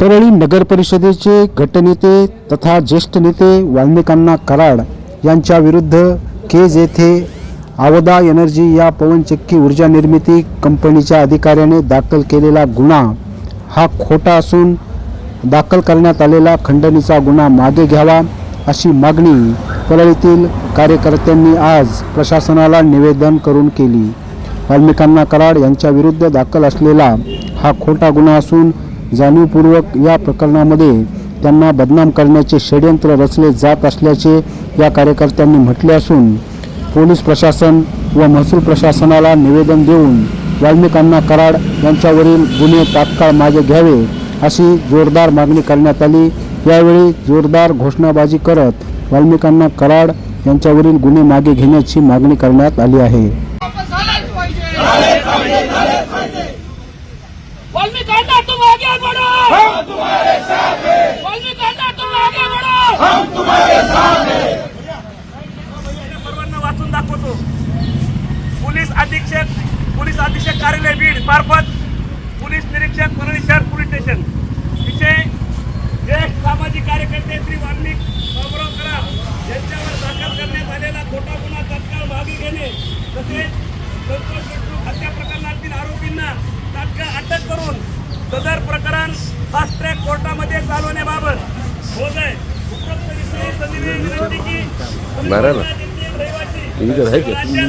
परळी नगर परिषदेचे गटनेते तथा ज्येष्ठ नेते वाल्मिकांना कराड यांच्या विरुद्ध केज येथे आवदा एनर्जी या पवनचक्की ऊर्जा निर्मिती कंपनीच्या अधिकाऱ्याने दाखल केलेला गुन्हा हा खोटा असून दाखल करण्यात आलेला खंडणीचा गुन्हा मागे घ्यावा अशी मागणी परळीतील कार्यकर्त्यांनी आज प्रशासनाला निवेदन करून केली. वाल्मिकांना कराड यांच्याविरुद्ध दाखल असलेला हा खोटा गुन्हा असून जाणीवपूर्वक या प्रकरणामध्ये त्यांना बदनाम करण्याचे षडयंत्र रचले जात असल्याचे या कार्यकर्त्यांनी म्हटले असून पोलीस प्रशासन व महसूल प्रशासनाला निवेदन देऊन वाल्मिकांना कराड यांच्यावरील गुन्हे तात्काळ मागे घ्यावे अशी जोरदार मागणी करण्यात आली. यावेळी जोरदार घोषणाबाजी करत वाल्मिकांना कराड यांच्यावरील गुन्हे मागे घेण्याची मागणी करण्यात आली आहे वापस आलाच पाहिजे वाल्मीकांना तुम आगे बढ़ो हम तुम्हारे साथ हैं। तुम आगे बढ़ो हम तुम्हारे साथ हैं। सर्वांना वाचून दाखवतो. पोलीस अधीक्षक पोलीस अधीक्षक कार्यालय बीड मार्फत पोलीस निरीक्षक परळी शहर पोलीस स्टेशन. विषय ज्येष्ठ सामाजिक कार्यकर्ते श्री वाल्मिक बाबुराव कराड यांच्यावर दाखल करण्यात आलेला खोटा गुन्हा तत्काळ मागे घेणे तसेच संतोष हत्या प्रकरणातील आरोपींना तात्काळ अटक करून सदर प्रकरण फास्ट ट्रॅक कोर्टामध्ये चालवण्याबाबत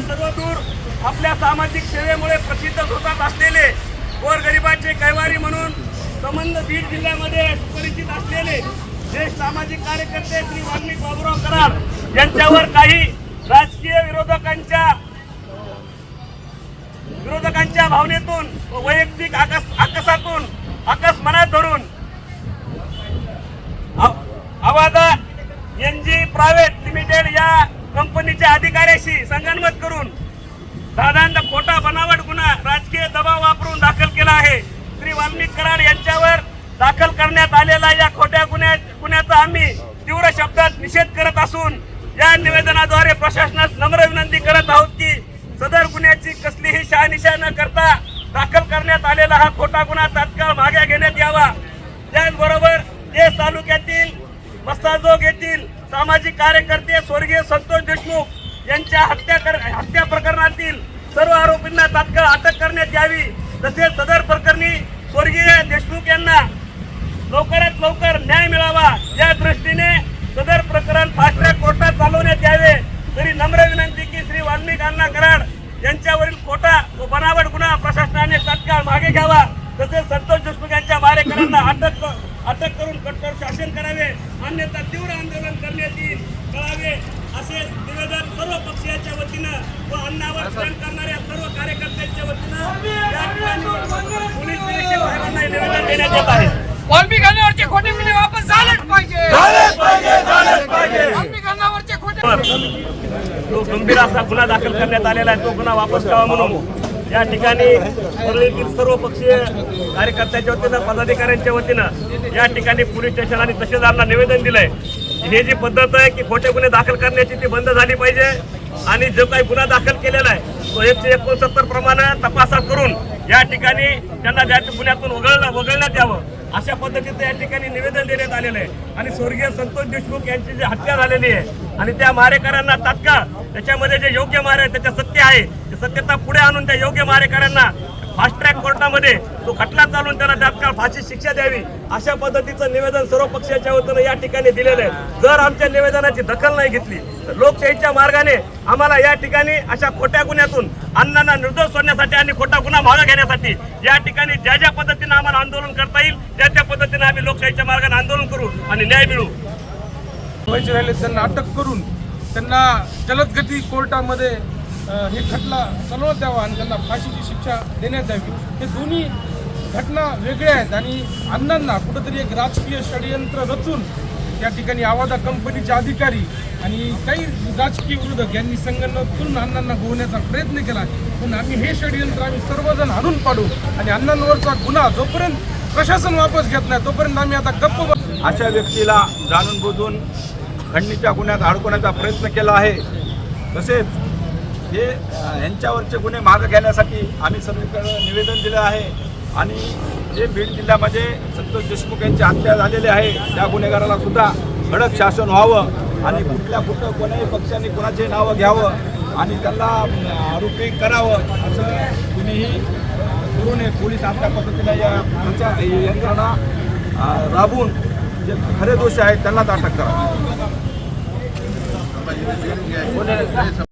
सर्वदूर आपल्या सामाजिक सेवेमुळे प्रसिद्ध होतात असलेले गोरगरिबाचे कैवारी म्हणून संबंध बीड जिल्ह्यामध्ये सुपरिचित असलेले ज्येष्ठ सामाजिक कार्यकर्ते श्री वाल्मिक बाबुराव कराड यांच्यावर काही राजकीय विरोधकांच्या विरोधकांच्या भावनेतून वैयक्तिक आकस आकसातून आकस मनात धरून आव- एन जी प्रायव्हेट लिमिटेड या कंपनीच्या अधिकाऱ्याशी संगनमत करून दादांना खोटा बनावट गुन्हा राजकीय दबाव वापरून दाखल केला आहे. श्री वाल्मिक कराड यांच्यावर दाखल करण्यात आलेला या खोट्या गुन्ह्या गुन्ह्याचा आम्ही तीव्र शब्दात निषेध करत असून या निवेदनाद्वारे प्रशासनास नम्र विनंती करत आहोत की सदर गुन्ह्याची कसलीही शहानिशा न करता दाखल करण्यात आलेला हा खोटा गुन्हा तात्काळ मागे घेण्यात यावा. त्याचबरोबर देश तालुक्यातील मस्ताजोग येथील सामाजिक कार्यकर्ते स्वर्गीय संतोष देशमुख यांच्या हत्या कर हत्या प्रकरणातील सर्व आरोपींना तात्काळ अटक करण्यात यावी. तसेच सदर प्रकरणी स्वर्गीय देशमुख यांना लवकरात लवकर न्याय मिळावा या दृष्टीने सदर प्रकरण फास्ट ट्रॅक कोर्टात चालवण्यात यावे तरी नम्र विनंती की श्री वाल्मिक अण्णा कराड यांच्यावरील खोटा व बनावट गुन्हा प्रशासनाने तात्काळ मागे घ्यावा. तसेच संतोष देशमुख यांच्या मारेकऱ्यांना अटक अटक करून कठोर शासन करावे. अन्यथा तीव्र आंदोलन करण्यात येईल. कळावे. असे निवेदन सर्व पक्षाच्या वतीनं व अन्नावर प्रेम करणाऱ्या सर्व कार्यकर्त्यांच्या वतीनं पोलीस निरीक्षक साहेबांना निवेदन देण्यात येत आहे. वाल्मीकांवरचे खोटे गुन्हे वापस झालेच पाहिजे. वाल्मीकांवरचे खोटे जो गंभीर असा गुन्हा दाखल करण्यात आलेला आहे तो गुन्हा वापस घ्यावा म्हणून. या ठिकाणी परळीतील सर्व पक्षीय कार्यकर्त्यांच्या वतीनं पदाधिकाऱ्यांच्या वतीनं या ठिकाणी पोलीस स्टेशन आणि तहसीलदारांना निवेदन दिलंय. हे जी पद्धत आहे की खोटे गुन्हे दाखल करण्याची ती बंद झाली पाहिजे आणि जो काही गुन्हा दाखल केलेला आहे तो एकशे एकोणसत्तर प्रमाणे तपासा करून या ठिकाणी त्यांना त्या गुन्ह्यातून वगळणं वगळण्यात यावं. अशा पद्धतीचं या ठिकाणी निवेदन देण्यात आलेलं आहे. आणि स्वर्गीय संतोष देशमुख यांची जी हत्या झालेली आहे आणि त्या मारेकऱ्यांना तात्काळ त्याच्यामध्ये जे योग्य मारे त्याच्या सत्य आहे ते सत्यता पुढे आणून त्या योग्य मारेकऱ्यांना फास्ट ट्रॅक कोर्टामध्ये तो खटला चालून त्याला तात्काळ फाशी शिक्षा द्यावी अशा पद्धतीचं निवेदन सर्व पक्षाच्या वतीनं या ठिकाणी दिलेलं आहे. जर आमच्या निवेदनाची दखल नाही घेतली तर लोकशाहीच्या मार्गाने आम्हाला या ठिकाणी अशा खोट्या गुन्ह्यातून अण्णांना निर्दोष सोडण्यासाठी आणि खोटा गुन्हा मागे घेण्यासाठी या ठिकाणी ज्या ज्या पद्धतीनं आम्हाला आंदोलन करता येईल त्या त्या पद्धतीने आम्ही लोकशाहीच्या मार्गाने आंदोलन करू आणि न्याय मिळवू. राहिले त्यांना अटक करून त्यांना जलदगती कोर्टामध्ये हे खटला चालवण्यात द्यावा आणि त्यांना फाशीची शिक्षा देण्यात यावी हे दोन्ही घटना वेगळ्या आहेत आणि अण्णांना कुठंतरी एक राजकीय षडयंत्र रचून या ठिकाणी आवाजा कंपनीचे अधिकारी आणि काही राजकीय विरोधक यांनी संगणकातून अण्णांना गोवण्याचा प्रयत्न केला. पण आम्ही हे षडयंत्र आम्ही सर्वजण हाणून पाडू आणि अण्णांवरचा गुन्हा जोपर्यंत प्रशासन वापस घेत नाही तोपर्यंत आम्ही आता गप्प अशा व्यक्तीला जाणून बुजून खंडणीच्या गुन्ह्यात अडकवण्याचा प्रयत्न केला आहे. तसेच हे यांच्यावरचे गुन्हे मागं घेण्यासाठी आम्ही सर्वीकडे निवेदन दिलं आहे. आणि जे बीड जिल्ह्यामध्ये संतोष देशमुख यांची हत्या झालेली आहे त्या गुन्हेगाराला सुद्धा कडक शासन व्हावं आणि कुठल्या कुठं कोणाही पक्षाने कोणाचे नावं घ्यावं आणि त्यांना आरोपी करावं असं कुणीही करू नये पोलीस आपल्या पद्धतीने या यंत्रणा राबवून जे खरे दोषी आहेत त्यांनाच अटक करावी.